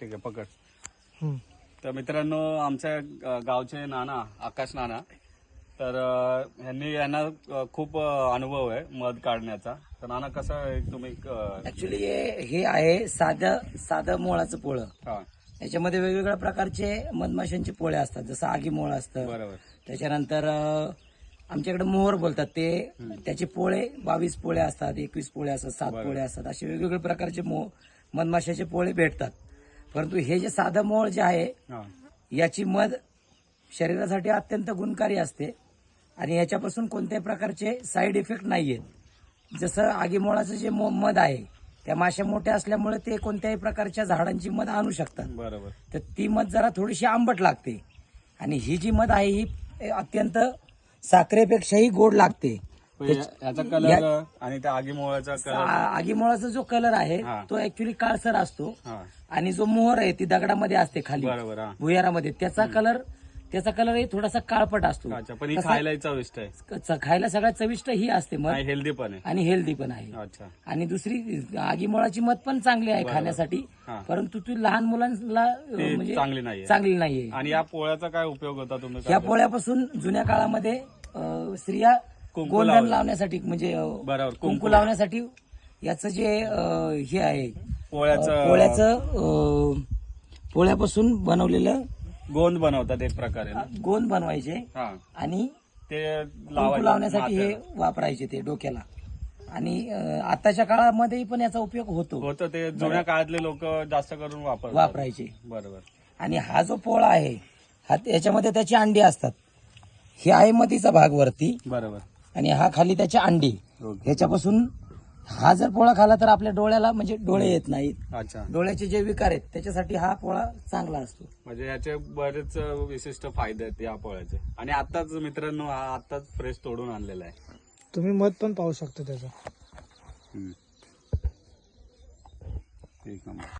ठीक आहे पकड. हम्म. तर मित्रांनो आमच्या गावचे नाना आकाश नाना तर अ, ह्यांनी यांना अ, खूप अ, अनुभव आहे मध काढण्याचा. तर नाना कसं आहे तुम्ही अ, ऍक्च्युली हे आहे साधं साधं मोळाचं पोळं. हा. याच्यामध्ये वेगवेगळ्या प्रकारचे मधमाशांचे पोळे असतात जसं आगी मोळ असतं. बरोबर. त्याच्यानंतर अं, आमच्याकडे मोहर बोलतात ते. त्याचे पोळे बावीस पोळे असतात एकवीस पोळे असतात सात. पोळे असतात. असे वेगवेगळे प्रकारचे मो मधमाशाचे पोळे भेटतात. परंतु हे जे साधं मोळ जे आहे हा. याची मध शरीरासाठी अत्यंत गुणकारी असते आणि याच्यापासून कोणत्याही प्रकारचे साईड इफेक्ट नाही आहेत जसं आगीमोळाचं जे मो- मध आहे त्या माश्या मोठ्या असल्यामुळे ते कोणत्याही प्रकारच्या झाडांची मध आणू शकतात. बरोबर. तर ती मध जरा थोडीशी आंबट लागते आणि ही जी मध आहे ही अत्यंत साखरेपेक्षाही गोड लागते. याचा कलर आणि त्या आगीमोळाचा कलर आगीमोळाचा जो कलर आहे हा. तो ऍक्च्युली काळसर असतो. हा. आणि जो मोहर आहे ती दगडामध्ये असते खाली. बरोबर हा. भुयारामध्ये. त्याचा कलर त्याचा कलरही थोडासा काळपट असतो. अच्छा पण ही कसा- खायला चविष्ट आहे. क- खायला सगळ्यात चविष्ट ही असते मध. आणि हेल्दी पण आहे. आणि हेल्दी पण आहे. अच्छा. आणि दुसरी आगीमोळाची मध पण चांगली आहे खाण्यासाठी. हा. परंतु ती लहान मुलांना अ, ती म्हणजे चांगली नाहीये चांगली नाहीये आणि या पोळ्याचा काय उपयोग होता तुम्ही या पोळ्यापासून जुन्या काळामध्ये अ, स्त्रिया गोंधन. लावण्यासाठी म्हणजे बरोबर कुंकू लावण्यासाठी याचं जे अ, हे आहे पोळ्याचं पोळ्याचं अ, पोळ्यापासून बनवलेलं गोंद बनवतात एक प्रकारे ना? गोंद बनवायचे हा. आणि ते कुंकू लावण्यासाठी हे माथ्याला. वापरायचे ते डोक्याला. आणि अ, आताच्या काळामध्येही पण याचा उपयोग होतो. होतं ते जुन्या काळातले लोक जास्त करून वापर वापरायचे. बरोबर. आणि हा जो पोळा आहे हा याच्यामध्ये त्याची अंडी असतात. हे आहे मतीचा भाग वरती बरोबर. आणि हा खाली त्याच्या अंडी. ह्याच्यापासून हा जर पोळा खाला तर आपल्या डोळ्याला म्हणजे डोळे येत नाहीत. अच्छा. डोळ्याचे जे विकार आहेत त्याच्यासाठी हा पोळा चांगला असतो. म्हणजे याचे बरेच विशिष्ट फायदे आहेत या पोळ्याचे. आणि आताच मित्रांनो हा आताच फ्रेश तोडून आणलेला आहे. तुम्ही मध पण पाहू शकता त्याचं. एक नंबर.